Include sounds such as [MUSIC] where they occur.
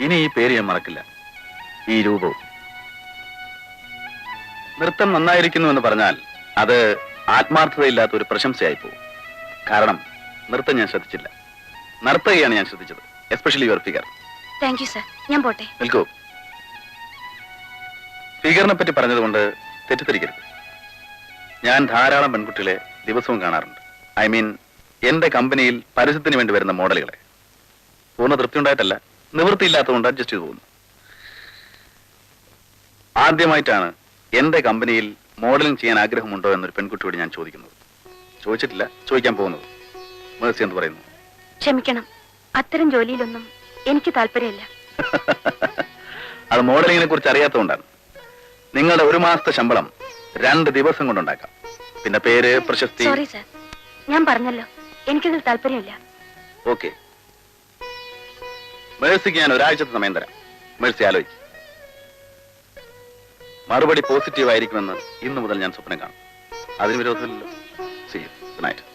ഇനി ഈ പേര് ഞാൻ മറക്കില്ല. ഈ രൂപവും. നൃത്തം നന്നായിരിക്കുന്നു എന്ന് പറഞ്ഞാൽ അത് ആത്മാർത്ഥതയില്ലാത്ത ഒരു പ്രശംസയായി പോകും. കാരണം നൃത്തം ഞാൻ ശ്രദ്ധിച്ചില്ല. നർത്തകയാണ് ഞാൻ ശ്രദ്ധിച്ചത് especially your figure thank you sir ഞാൻ പോട്ടെ. നിൽക്കൂ. ഫിഗറിനെ പറ്റി പറഞ്ഞതുകൊണ്ട് തെറ്റിദ്ധരിക്കരുത്. ഞാൻ ധാരാളം പെൺകുട്ടികളെ ദിവസവും കാണാറുണ്ട്. ഐ മീൻ എന്റെ കമ്പനിയിൽ പരസ്യത്തിന് വേണ്ടി വരുന്ന മോഡലുകളെ. പൂർണ തൃപ്തി ഉണ്ടായിട്ടല്ല നിവൃത്തിയില്ലാത്തതുകൊണ്ട് അഡ്ജസ്റ്റ് ചെയ്തു പോകുന്നു. ആദ്യമായിട്ടാണ് എന്റെ കമ്പനിയിൽ മോഡലിംഗ് ചെയ്യാൻ ആഗ്രഹമുണ്ടോ എന്നൊരു പെൺകുട്ടിയോട് ഞാൻ ചോദിക്കുന്നത്. ചോദിച്ചിട്ടില്ല ചോദിക്കാൻ പോകുന്നത്. മേഴ്സി എന്ന് പറയുന്നു? ക്ഷമിക്കണം അത്തരം ജോലിയിലൊന്നും എനിക്ക് താല്പര്യമില്ല. [LAUGHS] അത് മോഡലിങ്ങിനെ കുറിച്ച് അറിയാത്തതുകൊണ്ടാണ്. നിങ്ങളുടെ ഒരു മാസത്തെ ശമ്പളം രണ്ട് ദിവസം കൊണ്ടുണ്ടാക്കാം. പിന്നെ പേര് പ്രശസ്തി. സോറി സർ ഞാൻ പറഞ്ഞല്ലോ. എനിക്കതിൽ താല്പര്യമില്ല. ഓക്കെ മേഴ്സിക്ക് ഞാൻ ഒരാഴ്ചത്തെ സമയം തരാം. മേഴ്സി ആലോചിക്കും. മറുപടി പോസിറ്റീവ് ആയിരിക്കുമെന്ന് ഇന്നു മുതൽ ഞാൻ സ്വപ്നം കാണും. അതിന് വിരോധമില്ലല്ലോ. C good night